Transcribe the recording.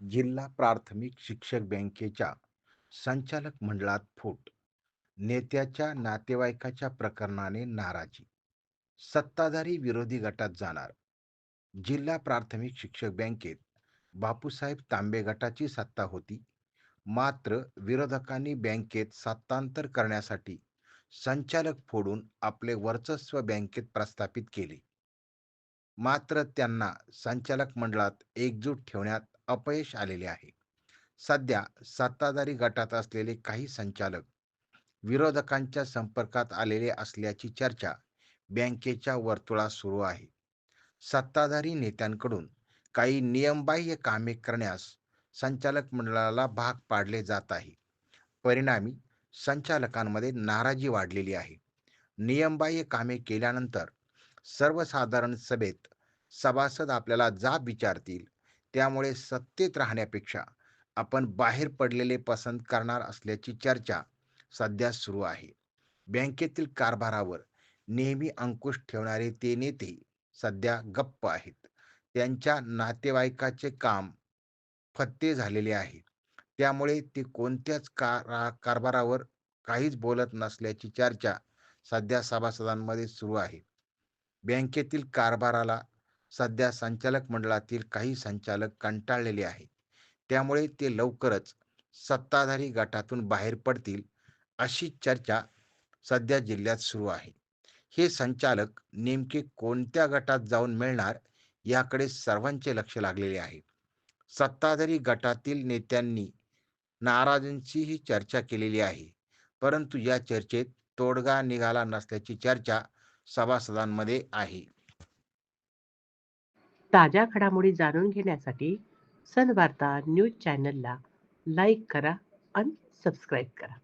जिल्हा प्राथमिक शिक्षक बँकेच्या संचालक मंडळात फूट. नेत्याच्या नातेवाईकाच्या प्रकरणाने नाराजी. सत्ताधारी विरोधी गटात जाणार. जिल्हा प्राथमिक शिक्षक बँकेत बापूसाहेब तांबे गटाची सत्ता होती. मात्र विरोधकांनी बँकेत सत्तांतर करण्यासाठी संचालक फोडून आपले वर्चस्व बँकेत प्रस्थापित केले. मात्र त्यांना संचालक मंडळात एकजूट ठेवण्यात अपयश आलेले आहे. सध्या सत्ताधारी गटात असलेले काही संचालक विरोधकांच्या संपर्कात आलेले असल्याची चर्चा बँकेच्या वर्तुळात सुरू आहे. सत्ताधारी नेत्यांकडून काही नियमबाह्य कामे करण्यास संचालक मंडळाला भाग पाडले जात आहे. परिणामी संचालकांमध्ये नाराजी वाढलेली आहे. नियमबाह्य कामे केल्यानंतर सर्वसाधारण सभेत सभासद आपल्याला जाब विचारतील त्यामुळे सत्तेत राहण्यापेक्षा आपण बाहेर पडलेले पसंत करणार असल्याची चर्चा सध्या सुरू आहे. बँकेतील कारभारावर नेहमी अंकुश ठेवणारे ते नेते सध्या गप्प आहेत. त्यांच्या नातेवाईकाचे काम फत्ते झालेले आहे. त्यामुळे ते कोणत्याच कार कारभारावर काहीच बोलत नसल्याची चर्चा सध्या सभासदांमध्ये सुरू आहे. बँकेतील कारभाराला सध्या संचालक मंडळातील काही संचालक कंटाळलेले आहे त्यामुळे ते लवकरच सत्ताधारी गटातून बाहेर पडतील अशी चर्चा सध्या जिल्ह्यात सुरू आहे. हे संचालक नेमके कोणत्या गटात जाऊन मिळणार याकडे सर्वांचे लक्ष लागलेले आहे. सत्ताधारी गटातील नेत्यांनी नाराजांचीही चर्चा केलेली आहे परंतु या चर्चेत तोडगा निघाला नसल्याची चर्चा सभासदांमध्ये आहे. ताज्या घडामोडी जाणून घेण्यासाठी सनवार्ता न्यूज चॅनलला लाईक करा आणि सबस्क्राईब करा.